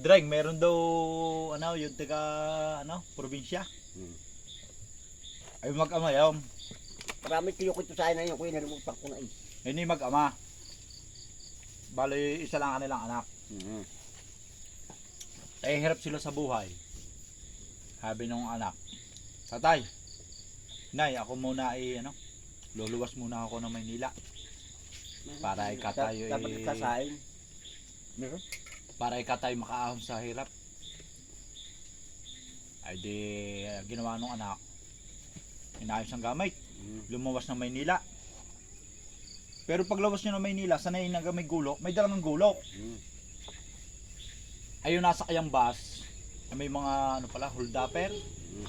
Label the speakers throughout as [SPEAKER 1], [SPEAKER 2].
[SPEAKER 1] Dreng, meron daw, ano, yung taga, ano, probinsya.
[SPEAKER 2] Hmm.
[SPEAKER 1] Ay mag-ama yun.
[SPEAKER 2] Marami kayo ko ito sa na yun, kuya nalimutan ko na eh.
[SPEAKER 1] Hindi mag-ama. Bali, isa lang kanilang anak.
[SPEAKER 2] Mhm.
[SPEAKER 1] Eh, hirap sila sa buhay. Sabi nung anak, Tatay, Nay, ako muna ay, ano, luluwas muna ako ng Maynila. Para ikatayo
[SPEAKER 2] Da- Dapat
[SPEAKER 1] eh.
[SPEAKER 2] kasain. Meron?
[SPEAKER 1] Para ikatay makaahon sa hirap. Ay di, ginawa nung anak. Inayos ang gamit.
[SPEAKER 2] Mhm.
[SPEAKER 1] Lumawas ng Maynila. Pero paglawas niya ng Maynila, sanay na may gulok, may dalang ng gulok.
[SPEAKER 2] Mhm.
[SPEAKER 1] Ayun nasa kayang bus, na may mga ano pala, holdapper,
[SPEAKER 2] Mhm.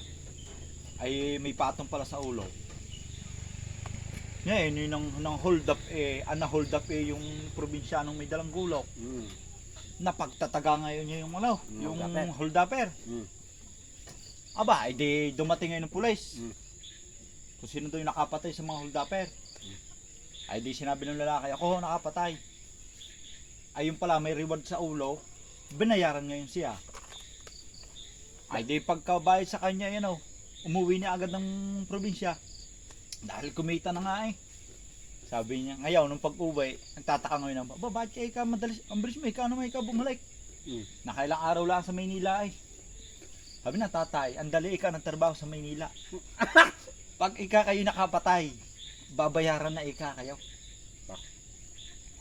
[SPEAKER 1] ay may patong pala sa ulo. Ngayon, yun ng, ng hold up eh, ang hold up eh yung probinsyanong may dalang gulok.
[SPEAKER 2] Mhm.
[SPEAKER 1] Napagtataga ngayon niya yung ano,
[SPEAKER 2] Mm,
[SPEAKER 1] yung
[SPEAKER 2] holdapper.
[SPEAKER 1] holdapper.
[SPEAKER 2] Mhm.
[SPEAKER 1] Aba, ay di dumating ngayon ng pulis.
[SPEAKER 2] Mm.
[SPEAKER 1] Kung sino daw yung nakapatay sa mga holdapper. Ay di sinabi ng lalaki, ako ho nakapatay. Ayun pala, may reward sa ulo. Binayaran ngayon siya. Ay di pagkabayad sa kanya, yan o. Umuwi niya agad ng probinsya. Dahil kumita na nga eh. Sabi niya, ngayon, nung pag-uwi, nagtataka ngayon na, ba, bakit kaya ka madalis, ang bilis mo, ikaw naman ikaw bumalik.
[SPEAKER 2] Mm.
[SPEAKER 1] Nakailang araw lang sa Maynila eh. Sabi na tatay, ang dali ika ng trabaho sa Maynila. Pag ika kayo nakapatay, babayaran na ika kayo.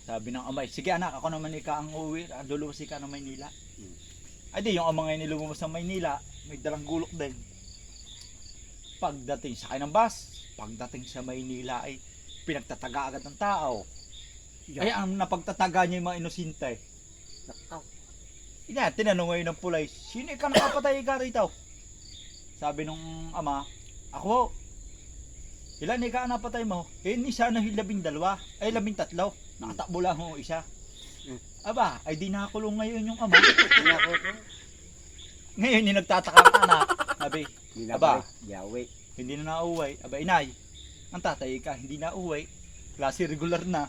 [SPEAKER 1] Sabi ng amay, sige anak, ako naman ika ang uwi, ah, luluwas ika ng Maynila.
[SPEAKER 2] Hmm.
[SPEAKER 1] Ay di, yung ama ngayon nilumabas ng Maynila, may dalang gulok din. Pagdating sa ng bus, pagdating sa Maynila ay pinagtataga agad ng tao. Ay ang napagtataga niya yung mga inosinte.
[SPEAKER 2] Nakaw.
[SPEAKER 1] Ina, tinanong ngayon ng pulay, sino ikaw nakapatay ka rito? Sabi nung ama, ako. Ilan ang napatay mo? Eh, ni sana yung labing dalawa. Ay, labing tatlo. Nakatakbo lang ho isa.
[SPEAKER 2] Hmm.
[SPEAKER 1] Aba, ay di nakakulong ngayon yung ama. Ngayon, yung nagtataka ang anak. Sabi, Aba.
[SPEAKER 2] Yawi.
[SPEAKER 1] hindi na nauwi. Aba, inay, ang tatay ka, hindi na uwi. Klase regular na.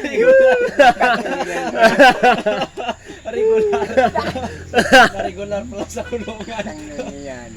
[SPEAKER 1] regular. regular. pala sa kulungan.
[SPEAKER 2] Ang yan.